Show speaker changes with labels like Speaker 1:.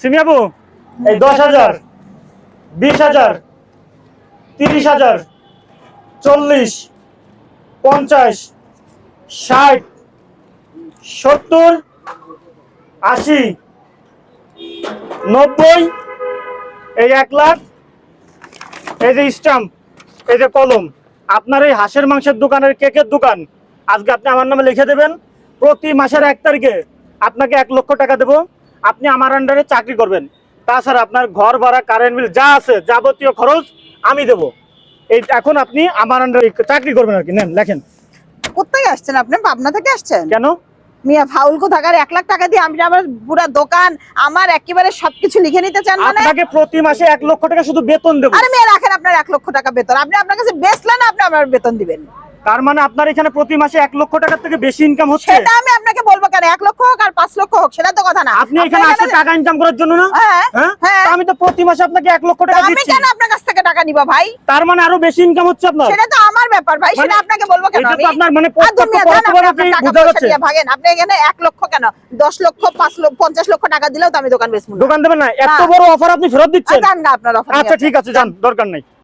Speaker 1: সিমিয়াবু এই দশ হাজার, বিশ হাজার, তিরিশ হাজার, চল্লিশ, পঞ্চাশ, ষাট, সত্তর, আশি, নব্বই, এই এক লাখ, এই যে স্টাম্প, এই যে কলম, আপনার এই হাঁসের মাংসের দোকানের কেকের দোকান, আজকে আপনি আমার নামে লিখে দেবেন, প্রতি মাসের এক তারিখে আপনাকে এক লক্ষ টাকা দেবো। আপনি আমার আন্ডারে চাকরি করবেন। তাছাড়া আপনার ঘর ভাড়া কারেন্ট বিল যা আছে যাবতীয় খরচ আমি দেবো। এই এখন আপনি আমার আন্ডারে চাকরি করবেন আর কি। নেন লেখেন।
Speaker 2: কোথায় আসছেন আপনি? পাবনা থেকে আসছেন?
Speaker 1: কেন?
Speaker 2: মিয়া ফাউল কোথাকার? এক লাখ টাকা দিয়ে আপনি আমার পুরো দোকান আমার একেবারে সবকিছু লিখে নিতে চান মানে?
Speaker 1: আপনাকে প্রতি মাসে এক লক্ষ টাকা শুধু বেতন দেবো।
Speaker 2: আরে মেয়ে রাখেন আপনার এক লক্ষ টাকা বেতন। আপনি আপনার কাছে বেচলেন আপনি আমার বেতন দিবেন।
Speaker 1: তার মানে আপনার এখানে প্রতি মাসে এক লক্ষ টাকার থেকে বেশি ইনকাম হচ্ছে?
Speaker 2: সেটা আমি আপনাকে কেন? এক লক্ষ হোক আর পাঁচ লক্ষ হোক সেটা তো কথা না।
Speaker 1: আপনি এখানে আসছে টাকা ইনকাম করার জন্য না?
Speaker 2: হ্যাঁ
Speaker 1: হ্যাঁ?
Speaker 2: হ্যাঁ।
Speaker 1: আমি তো প্রতি মাসে আপনাকে এক লক্ষ টাকা
Speaker 2: আমি কেন আপনার কাছ থেকে টাকা নিব ভাই?
Speaker 1: তার মানে আরও বেশি ইনকাম হচ্ছে আপনার?
Speaker 2: সেটা তো আমার ব্যাপার ভাই সেটা
Speaker 1: মানে
Speaker 2: আপনাকে বলব কেন
Speaker 1: এটা তো আপনার মানে
Speaker 2: ভাগেন। আপনি এখানে এক লক্ষ কেন? দশ লক্ষ পাঁচ লক্ষ পঞ্চাশ লক্ষ টাকা দিলেও তো আমি দোকান বেচবো
Speaker 1: দোকান দেবেন না। এত বড় অফার আপনি ফেরত দিচ্ছেন।
Speaker 2: না আপনার অফার
Speaker 1: আচ্ছা ঠিক আছে যান দরকার নাই।